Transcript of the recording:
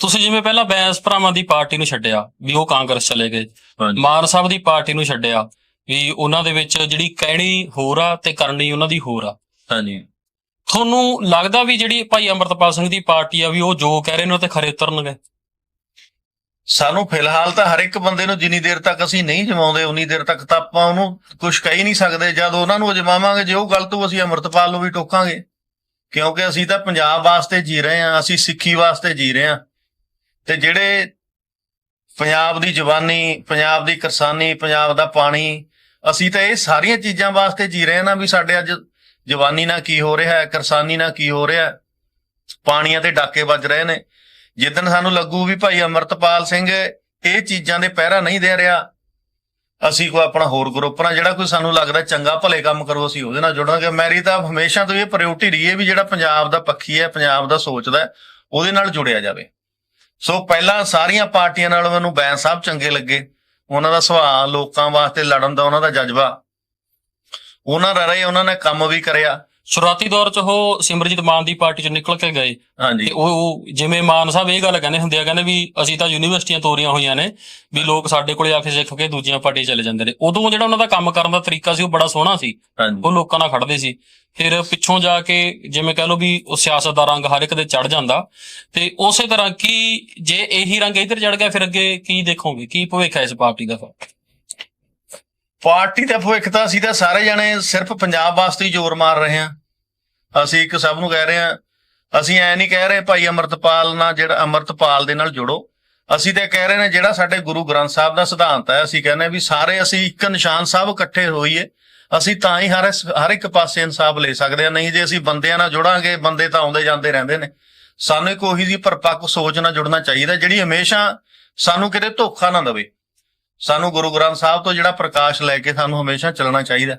ਤੁਸੀਂ ਜਿਵੇਂ ਪਹਿਲਾਂ ਬੈਂਸ ਭਰਾਵਾਂ ਦੀ ਪਾਰਟੀ ਨੂੰ ਛੱਡਿਆ ਵੀ ਉਹ ਕਾਂਗਰਸ ਚਲੇ ਗਏ। ਹਾਂਜੀ। ਮਾਨ ਸਾਹਿਬ ਦੀ ਪਾਰਟੀ ਨੂੰ ਛੱਡਿਆ ਵੀ ਉਹਨਾਂ ਦੇ ਵਿੱਚ ਜਿਹੜੀ ਕਹਿਣੀ ਹੋਰ ਆ ਤੇ ਕਰਨੀ ਉਹਨਾਂ ਦੀ ਹੋਰ ਆ। ਹਾਂਜੀ। ਤੁਹਾਨੂੰ ਲੱਗਦਾ ਵੀ ਜਿਹੜੀ ਭਾਈ ਅਮਰਤਪਾਲ ਸਿੰਘ ਦੀ ਪਾਰਟੀ ਆ ਵੀ ਉਹ ਜੋ ਕਹਿ ਰਹੇ ਨੇ ਉਹ ਤੇ ਖਰੇ ਉਤਰਨਗੇ? ਸਾਨੂੰ ਫਿਲਹਾਲ ਤਾਂ ਹਰ ਇੱਕ ਬੰਦੇ ਨੂੰ ਜਿੰਨੀ ਦੇਰ ਤੱਕ ਅਸੀਂ ਨਹੀਂ ਜਮਾਉਂਦੇ ਉਨੀ ਦੇਰ ਤੱਕ ਤਾਂ ਆਪਾਂ ਉਹਨੂੰ ਕੁਝ ਕਹਿ ਨਹੀਂ ਸਕਦੇ। ਜਦ ਉਹਨਾਂ ਨੂੰ ਜਮਾਵਾਂਗੇ ਜੇ ਉਹ ਗਲਤ ਹੋ ਅਸੀਂ ਅਮਰਤਪਾਲ ਨੂੰ ਵੀ ਟੋਕਾਂਗੇ। ਕਿਉਂਕਿ ਅਸੀਂ ਤਾਂ ਪੰਜਾਬ ਵਾਸਤੇ ਜੀ ਰਹੇ ਹਾਂ ਅਸੀਂ ਸਿੱਖੀ ਵਾਸਤੇ ਜੀ ਰਹੇ ਹਾਂ। ਤੇ ਜਿਹੜੇ ਪੰਜਾਬ ਦੀ ਜਵਾਨੀ, ਪੰਜਾਬ ਦੀ ਕਿਰਸਾਨੀ, ਪੰਜਾਬ ਦਾ ਪਾਣੀ, ਅਸੀਂ ਤਾਂ ਇਹ ਸਾਰੀਆਂ ਚੀਜ਼ਾਂ ਵਾਸਤੇ ਜੀ ਰਹੇ ਨਾ ਵੀ ਸਾਡੇ ਅੱਜ ਜਵਾਨੀ ਨਾਲ ਕੀ ਹੋ ਰਿਹਾ ਹੈ, ਕਿਰਸਾਨੀ ਨਾਲ ਕੀ ਹੋ ਰਿਹਾ ਹੈ। ਪਾਣੀਆਂ ਤੇ ਡਾਕੇ ਵੱਜ ਰਹੇ ਨੇ। ਜਿੱਦਣ ਸਾਨੂੰ ਲੱਗੂ ਵੀ ਭਾਈ ਅਮਰਤਪਾਲ ਸਿੰਘ ਇਹ ਚੀਜ਼ਾਂ ਦੇ ਪਹਿਰਾ ਨਹੀਂ ਦੇ ਰਿਹਾ, ਅਸੀਂ ਕੋਈ ਆਪਣਾ ਹੋਰ ਗਰੁੱਪ ਨਾਲ ਜਿਹੜਾ ਕੋਈ ਸਾਨੂੰ ਲੱਗਦਾ ਚੰਗਾ ਭਲੇ ਕੰਮ ਕਰੋ, ਅਸੀਂ ਉਹਦੇ ਨਾਲ ਜੁੜਾਂਗੇ। ਮੇਰੀ ਤਾਂ ਹਮੇਸ਼ਾ ਤੋਂ ਇਹ ਪ੍ਰਾਇੋਰਟੀ ਰਹੀ ਹੈ ਵੀ ਜਿਹੜਾ ਪੰਜਾਬ ਦਾ ਪੱਖੀ ਹੈ, ਪੰਜਾਬ ਦਾ ਸੋਚਦਾ ਉਹਦੇ ਨਾਲ ਜੁੜਿਆ ਜਾਵੇ। ਸੋ ਪਹਿਲਾਂ ਸਾਰੀਆਂ ਪਾਰਟੀਆਂ ਨਾਲ ਮੈਨੂੰ ਬੈਂਸ ਸਾਹਿਬ ਚੰਗੇ ਲੱਗੇ। ਉਹਨਾਂ ਦਾ ਸੁਭਾਅ, ਲੋਕਾਂ ਵਾਸਤੇ ਲੜਨ ਦਾ ਉਹਨਾਂ ਦਾ ਜਜ਼ਬਾ। ਉਹਨਾਂ ਦਾ ਰਹੇ, ਉਹਨਾਂ ਨੇ ਕੰਮ ਵੀ ਕਰਿਆ। ਸ਼ੁਰੂਆਤੀ ਦੌਰ 'ਚ ਉਹ ਸਿਮਰਜੀਤ ਮਾਨ ਦੀ ਪਾਰਟੀ 'ਚ ਨਿਕਲ ਕੇ ਗਏ। ਹਾਂਜੀ। ਤੇ ਉਹ ਉਹ ਜਿਵੇਂ ਮਾਨ ਸਾਹਿਬ ਇਹ ਗੱਲ ਕਹਿੰਦੇ ਹੁੰਦੇ ਆ ਕਹਿੰਦੇ ਵੀ ਅਸੀਂ ਤਾਂ ਯੂਨੀਵਰਸਿਟੀਆਂ ਤੋਰੀਆਂ ਹੋਈਆਂ ਨੇ ਵੀ ਲੋਕ ਸਾਡੇ ਕੋਲੇ ਆ ਕੇ ਸਿੱਖ ਕੇ ਦੂਜੀਆਂ ਪਾਰਟੀ ਚਲੇ ਜਾਂਦੇ ਨੇ। ਉਦੋਂ ਜਿਹੜਾ ਉਹਨਾਂ ਦਾ ਕੰਮ ਕਰਨ ਦਾ ਤਰੀਕਾ ਸੀ ਉਹ ਬੜਾ ਸੋਹਣਾ ਸੀ। ਹਾਂਜੀ। ਉਹ ਲੋਕਾਂ ਨਾਲ ਖੜਦੇ ਸੀ। ਫਿਰ ਪਿੱਛੋਂ ਜਾ ਕੇ ਜਿਵੇਂ ਕਹ ਲਓ ਵੀ ਉਹ ਸਿਆਸਤ ਦਾ ਰੰਗ ਹਰ ਇੱਕ ਦੇ ਚੜ ਜਾਂਦਾ। ਤੇ ਉਸੇ ਤਰ੍ਹਾਂ ਕੀ ਜੇ ਇਹੀ ਰੰਗ ਇੱਧਰ ਚੜ ਗਿਆ ਫਿਰ ਅੱਗੇ ਕੀ ਦੇਖੋਗੇ? ਕੀ ਭਵਿੱਖ ਹੈ ਇਸ ਪਾਰਟੀ ਦਾ? ਫਿਰ? ਪਾਰਟੀ ਦਾ ਭਵਿੱਖ ਤਾਂ ਅਸੀਂ ਤਾਂ ਸਾਰੇ ਜਣੇ ਸਿਰਫ ਪੰਜਾਬ ਵਾਸਤੇ ਹੀ ਜ਼ੋਰ ਮਾਰ ਰਹੇ ਹਾਂ। ਅਸੀਂ ਇੱਕ ਸਭ ਨੂੰ ਕਹਿ ਰਹੇ ਹਾਂ, ਅਸੀਂ ਐ ਨਹੀਂ ਕਹਿ ਰਹੇ ਭਾਈ ਅਮਰਤਪਾਲ ਨਾਲ ਜਿਹੜਾ ਅਮਰਤਪਾਲ ਦੇ ਨਾਲ ਜੁੜੋ। ਅਸੀਂ ਤਾਂ ਕਹਿ ਰਹੇ ਨੇ ਜਿਹੜਾ ਸਾਡੇ ਗੁਰੂ ਗ੍ਰੰਥ ਸਾਹਿਬ ਦਾ ਸਿਧਾਂਤ ਹੈ, ਅਸੀਂ ਕਹਿੰਦੇ ਹਾਂ ਵੀ ਸਾਰੇ ਅਸੀਂ ਇੱਕ ਨਿਸ਼ਾਨ ਸਾਹਿਬ ਇਕੱਠੇ ਹੋਈਏ, ਅਸੀਂ ਤਾਂ ਹੀ ਹਰ ਹਰ ਇੱਕ ਪਾਸੇ ਇਨਸਾਫ ਲੈ ਸਕਦੇ ਹਾਂ, ਨਹੀਂ ਜੇ ਅਸੀਂ ਬੰਦਿਆਂ ਨਾਲ ਜੁੜਾਂਗੇ, ਬੰਦੇ ਤਾਂ ਆਉਂਦੇ ਜਾਂਦੇ ਰਹਿੰਦੇ ਨੇ। ਸਾਨੂੰ ਇੱਕ ਉਹੀ ਜੀ ਪਰਪੱਕ ਸੋਚ ਨਾਲ ਜੁੜਨਾ ਚਾਹੀਦਾ, ਜਿਹੜੀ ਹਮੇਸ਼ਾ ਸਾਨੂੰ ਕਿਤੇ ਧੋਖਾ ਨਾ ਦੇਵੇ। ਸਾਨੂੰ ਗੁਰੂ ਗ੍ਰੰਥ ਸਾਹਿਬ ਤੋਂ ਜਿਹੜਾ ਪ੍ਰਕਾਸ਼ ਲੈ ਕੇ ਸਾਨੂੰ ਹਮੇਸ਼ਾ ਚੱਲਣਾ ਚਾਹੀਦਾ।